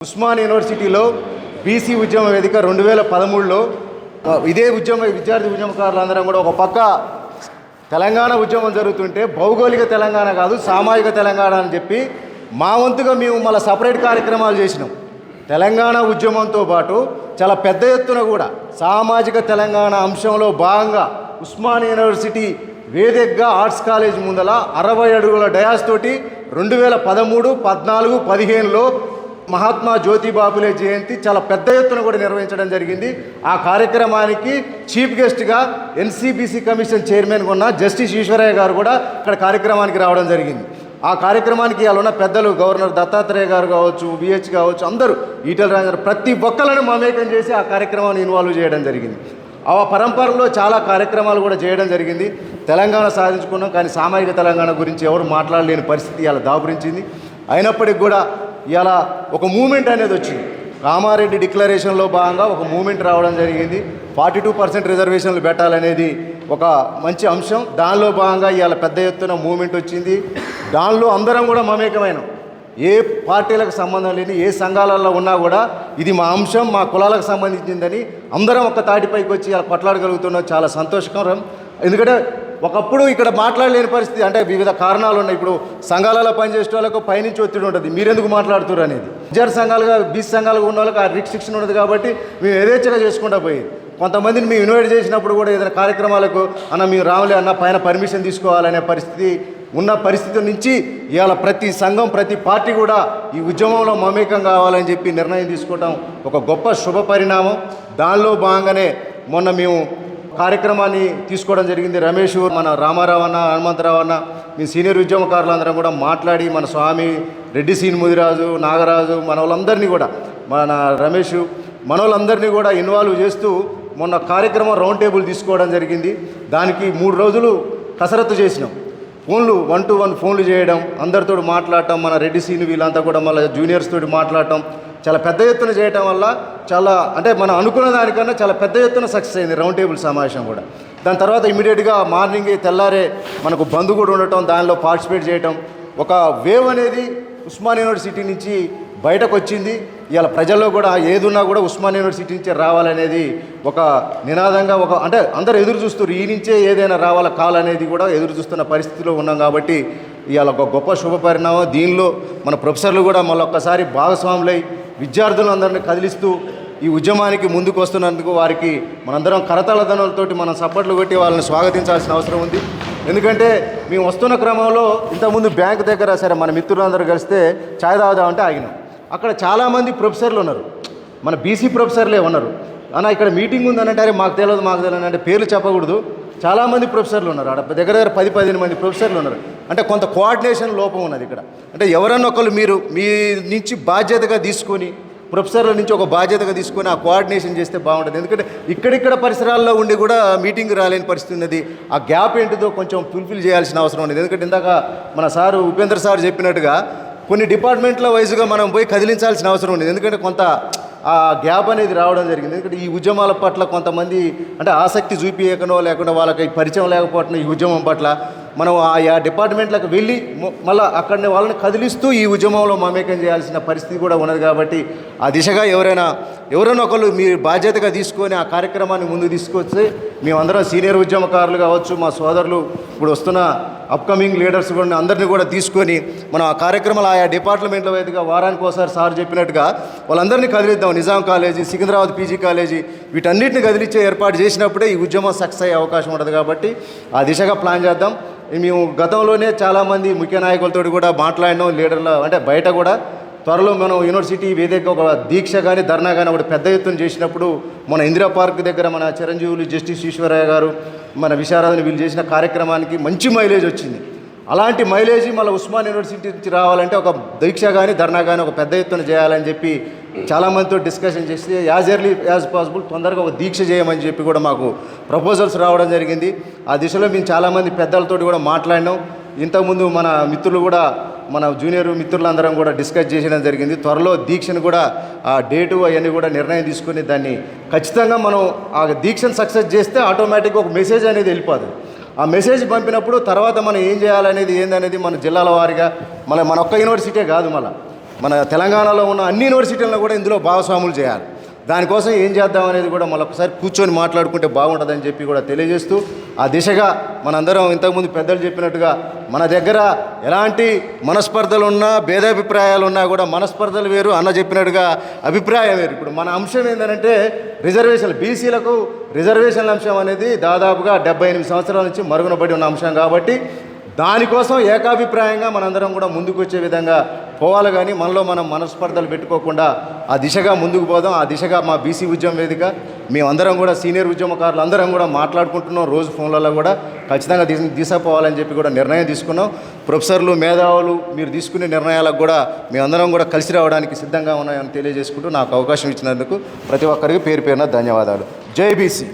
ఉస్మాన్ యూనివర్సిటీలో బీసీ ఉద్యమ వేదిక రెండు వేల పదమూడులో ఇదే ఉద్యమ విద్యార్థి ఉద్యమకారులందరం కూడా ఒక పక్క తెలంగాణ ఉద్యమం జరుగుతుంటే భౌగోళిక తెలంగాణ కాదు సామాజిక తెలంగాణ అని చెప్పి మా వంతుగా మేము మళ్ళీ సపరేట్ కార్యక్రమాలు చేసినాం. తెలంగాణ ఉద్యమంతో పాటు చాలా పెద్ద ఎత్తున కూడా సామాజిక తెలంగాణ అంశంలో భాగంగా ఉస్మాన్ యూనివర్సిటీ వేదికగా ఆర్ట్స్ కాలేజ్ ముందల అరవై అడుగుల డయాస్ తోటి రెండు వేల పదమూడు పద్నాలుగు పదిహేనులో మహాత్మా జ్యోతిబాపులే జయంతి చాలా పెద్ద ఎత్తున కూడా నిర్వహించడం జరిగింది. ఆ కార్యక్రమానికి చీఫ్ గెస్ట్గా ఎన్సీబీసీ కమిషన్ చైర్మన్గా ఉన్న జస్టిస్ ఈశ్వరయ్య గారు కూడా ఇక్కడ కార్యక్రమానికి రావడం జరిగింది. ఆ కార్యక్రమానికి ఇలా ఉన్న పెద్దలు గవర్నర్ దత్తాత్రేయ గారు కావచ్చు విహెచ్ కావచ్చు అందరూ ఈటల రాజు ప్రతి ఒక్కళ్ళని మమేకం చేసి ఆ కార్యక్రమాన్ని ఇన్వాల్వ్ చేయడం జరిగింది. ఆ పరంపరలో చాలా కార్యక్రమాలు కూడా చేయడం జరిగింది. తెలంగాణ సాధించుకున్నాం కానీ సామాజిక తెలంగాణ గురించి ఎవరు మాట్లాడలేని పరిస్థితి అలా దాపురించింది. అయినప్పటికీ కూడా ఇలా ఒక మూమెంట్ అనేది వచ్చింది. కామారెడ్డి డిక్లరేషన్లో భాగంగా ఒక మూమెంట్ రావడం జరిగింది. ఫార్టీ టూ పర్సెంట్ రిజర్వేషన్లు పెట్టాలనేది ఒక మంచి అంశం. దానిలో భాగంగా ఇవాళ పెద్ద ఎత్తున మూమెంట్ వచ్చింది. దానిలో అందరం కూడా మమేకమైన. ఏ పార్టీలకు సంబంధం లేని ఏ సంఘాలలో ఉన్నా కూడా ఇది మా అంశం మా కులాలకు సంబంధించిందని అందరం ఒక తాటిపైకి వచ్చి ఇలా కొట్లాడగలుగుతున్నాం. చాలా సంతోషకరం. ఎందుకంటే ఒకప్పుడు ఇక్కడ మాట్లాడలేని పరిస్థితి అంటే వివిధ కారణాలు ఉన్నాయి. ఇప్పుడు సంఘాలలో పనిచేసే వాళ్ళకు పైనుంచి ఒత్తిడి ఉంటుంది. మీరెందుకు మాట్లాడుతున్నారు అనేది? విద్యార్థి సంఘాలుగా బీసీ సంఘాలుగా ఉన్న వాళ్ళకి ఆ రిస్ట్రిక్షన్ ఉండదు కాబట్టి మేము యథేచ్ఛగా చేసుకుంటా పోయి కొంతమందిని మేము ఇన్వైట్ చేసినప్పుడు కూడా ఏదైనా కార్యక్రమాలకు అన్న మేము రావులే అన్న పైన పర్మిషన్ తీసుకోవాలనే పరిస్థితి ఉన్న పరిస్థితి నుంచి ఇవాళ ప్రతి సంఘం ప్రతి పార్టీ కూడా ఈ ఉద్యమంలో మమేకం కావాలని చెప్పి నిర్ణయం తీసుకోవటం ఒక గొప్ప శుభ పరిణామం. దానిలో భాగంగానే మొన్న మేము కార్యక్రమాన్ని తీసుకోవడం జరిగింది. రమేష్ మన రామారావు అన్న హనుమంతరావు అన్న మీ సీనియర్ ఉద్యమకారులందరం కూడా మాట్లాడి మన స్వామి రెడ్డి సీన్ ముదిరాజు నాగరాజు మన వాళ్ళందరినీ కూడా మన రమేష్ మన వాళ్ళందరినీ కూడా ఇన్వాల్వ్ చేస్తూ మొన్న కార్యక్రమం రౌండ్ టేబుల్ తీసుకోవడం జరిగింది. దానికి మూడు రోజులు కసరత్తు చేసినాం. ఫోన్లు వన్ టు వన్ ఫోన్లు చేయడం అందరితో మాట్లాడటం మన రెడ్డి సీన్ వీళ్ళంతా కూడా మళ్ళీ జూనియర్స్ తోటి మాట్లాడటం చాలా పెద్ద ఎత్తున చేయటం వల్ల చాలా అంటే మనం అనుకున్న దానికన్నా చాలా పెద్ద ఎత్తున సక్సెస్ అయింది రౌండ్ టేబుల్ సమావేశం కూడా. దాని తర్వాత ఇమీడియట్గా మార్నింగ్ తెల్లారే మనకు బంధు కూడా ఉండటం దానిలో పార్టిసిపేట్ చేయటం. ఒక వేవ్ అనేది ఉస్మాన్ యూనివర్సిటీ నుంచి బయటకు వచ్చింది. ఇవాళ ప్రజల్లో కూడా ఏదున్నా కూడా ఉస్మాన్ యూనివర్సిటీ నుంచే రావాలనేది ఒక నినాదంగా ఒక అంటే అందరు ఎదురు చూస్తారు ఈ నుంచే ఏదైనా రావాల కాలనేది కూడా ఎదురు చూస్తున్న పరిస్థితిలో ఉన్నాం కాబట్టి ఇవాళ ఒక గొప్ప శుభ పరిణామం దీనిలో మన ప్రొఫెసర్లు కూడా మళ్ళొక్కసారి భాగస్వాములై విద్యార్థులందరినీ కదిలిస్తూ ఈ ఉద్యమానికి ముందుకు వస్తున్నందుకు వారికి మనందరం కరతాళదనులతోటి మనం సప్పట్లు కొట్టి వాళ్ళని స్వాగతించాల్సిన అవసరం ఉంది. ఎందుకంటే మేము వస్తున్న క్రమంలో ఇంతకుముందు బ్యాంక్ దగ్గర సరే మన మిత్రులందరూ కలిస్తే ఛాయ్ తాగుదామంటే ఆగినాం. అక్కడ చాలామంది ప్రొఫెసర్లు ఉన్నారు. మన బీసీ ప్రొఫెసర్లే ఉన్నారు. అన్న ఇక్కడ మీటింగ్ ఉందని అంటే "అరే, మాకు తెలియదు మాకు తెలియదు అంటే పేర్లు చెప్పకూడదు. చాలామంది ప్రొఫెసర్లు ఉన్నారు. ఆడ దగ్గర దగ్గర పది పదిహేను మంది ప్రొఫెసర్లు ఉన్నారు. అంటే కొంత కోఆర్డినేషన్ లోపం ఉన్నది ఇక్కడ. అంటే ఎవరన్నా ఒకళ్ళు మీరు మీ నుంచి బాధ్యతగా తీసుకొని ప్రొఫెసర్ల నుంచి ఒక బాధ్యతగా తీసుకొని ఆ కోఆర్డినేషన్ చేస్తే బాగుంటుంది. ఎందుకంటే ఇక్కడిక్కడ పరిసరాల్లో ఉండి కూడా మీటింగ్ రాలేని పరిస్థితి ఉన్నది. ఆ గ్యాప్ ఏంటిదో కొంచెం ఫుల్ఫిల్ చేయాల్సిన అవసరం ఉంది ఎందుకంటే ఇందాక మన సారు ఉపేంద్ర సార్ చెప్పినట్టుగా కొన్ని డిపార్ట్మెంట్ల వైజ్గా మనం పోయి కదిలించాల్సిన అవసరం ఉంది ఎందుకంటే కొంత ఆ గ్యాప్ అనేది రావడం జరిగింది. ఎందుకంటే ఈ ఉద్యమాల పట్ల కొంతమంది అంటే ఆసక్తి చూపించకనో లేకుండా వాళ్ళకి పరిచయం లేకపోవడం ఈ ఉద్యమం పట్ల మనం ఆయా డిపార్ట్మెంట్లకు వెళ్ళి మళ్ళీ అక్కడనే వాళ్ళని కదిలిస్తూ ఈ ఉద్యమంలో మమేకం చేయాల్సిన పరిస్థితి కూడా ఉన్నది కాబట్టి ఆ దిశగా ఎవరైనా ఎవరైనా ఒకళ్ళు మీ బాధ్యతగా తీసుకొని ఆ కార్యక్రమాన్ని ముందు తీసుకొస్తే మేమందరం సీనియర్ ఉద్యమకారులు కావచ్చు మా సోదరులు ఇప్పుడు వస్తున్న అప్కమింగ్ లీడర్స్ కూడా అందరినీ కూడా తీసుకొని మనం ఆ కార్యక్రమాలు ఆయా డిపార్ట్మెంట్ల వైపుగా వారానికి ఒకసారి సార్ చెప్పినట్టుగా వాళ్ళందరినీ కదిలిద్దాం. Nizam college Secunderabad PG college వీటన్నిటిని కదిలిచ్చే ఏర్పాటు చేసినప్పుడే ఈ ఉద్యమం సక్సెస్ అయ్యే అవకాశం ఉంటుంది కాబట్టి ఆ దిశగా ప్లాన్ చేద్దాం. మేము గతంలోనే చాలామంది ముఖ్య నాయకులతో కూడా మాట్లాడినాం లీడర్ల అంటే బయట కూడా. త్వరలో మనం యూనివర్సిటీ వేదిక ఒక దీక్ష కానీ ధర్నా కానీ ఒకటి పెద్ద ఎత్తున చేసినప్పుడు మన ఇందిరా పార్క్ దగ్గర మన చిరంజీవులు జస్టిస్ ఈశ్వరయ్య గారు మన విశారదని వీళ్ళు చేసిన కార్యక్రమానికి మంచి మైలేజ్ వచ్చింది. అలాంటి మైలేజ్ మళ్ళీ ఉస్మాన్ యూనివర్సిటీ నుంచి రావాలంటే ఒక దీక్ష కానీ ధర్నా కానీ ఒక పెద్ద ఎత్తున చేయాలని చెప్పి చాలామందితో డిస్కషన్ చేసి యాజ్ ఎర్లీ యాజ్ పాసిబుల్ తొందరగా ఒక దీక్ష చేయమని చెప్పి కూడా మాకు ప్రపోజల్స్ రావడం జరిగింది. ఆ దిశలో మేము చాలామంది పెద్దలతోటి కూడా మాట్లాడినాం. ఇంతకుముందు మన మిత్రులు కూడా మన జూనియర్ మిత్రులందరం కూడా డిస్కస్ చేయడం జరిగింది. త్వరలో దీక్షను కూడా ఆ డేటు అవన్నీ కూడా నిర్ణయం తీసుకుని దాన్ని ఖచ్చితంగా మనం ఆ దీక్షను సక్సెస్ చేస్తే ఆటోమేటిక్గా ఒక మెసేజ్ అనేది వెళ్ళిపోతుంది ఆ మెసేజ్ పంపినప్పుడు తర్వాత మనం ఏం చేయాలనేది ఏందనేది మన జిల్లాల వారిగా మన మన ఒక్క యూనివర్సిటీ కాదు మళ్ళీ. మన తెలంగాణలో ఉన్న అన్ని యూనివర్సిటీలను కూడా ఇందులో భాగస్వాములు చేయాలి. దానికోసం ఏం చేద్దాం అనేది కూడా మళ్ళొకసారి కూర్చొని మాట్లాడుకుంటే బాగుంటుందని చెప్పి కూడా తెలియజేస్తూ ఆ దిశగా మనందరం ఇంతకుముందు పెద్దలు చెప్పినట్టుగా మన దగ్గర ఎలాంటి మనస్పర్ధలు ఉన్నా భేదాభిప్రాయాలు ఉన్నా కూడా మనస్పర్ధలు వేరు అన్న చెప్పినట్టుగా అభిప్రాయం వేరు. ఇప్పుడు మన అంశం ఏంటంటే రిజర్వేషన్లు బీసీలకు రిజర్వేషన్ల అంశం అనేది దాదాపుగా డెబ్బై ఎనిమిది సంవత్సరాల నుంచి మరుగున పడి ఉన్న అంశం కాబట్టి దానికోసం ఏకాభిప్రాయంగా మనందరం కూడా ముందుకు వచ్చే విధంగా పోవాలి కానీ మనలో మనం మనస్పర్ధలు పెట్టుకోకుండా ఆ దిశగా ముందుకు పోదాం. ఆ దిశగా మా బీసీ ఉద్యమం వేదిక మేమందరం కూడా సీనియర్ ఉద్యమకారులు అందరం కూడా మాట్లాడుకుంటున్నాం. రోజు ఫోన్లలో కూడా ఖచ్చితంగా దిశ తీసుకుపోవాలని చెప్పి కూడా నిర్ణయం తీసుకున్నాం. ప్రొఫెసర్లు మేధావులు మీరు తీసుకునే నిర్ణయాలకు కూడా మేమందరం కూడా కలిసి రావడానికి సిద్ధంగా ఉన్నాయని తెలియజేసుకుంటూ నాకు అవకాశం ఇచ్చినందుకు ప్రతి ఒక్కరికి పేరు పేరున ధన్యవాదాలు. జై బీసీ.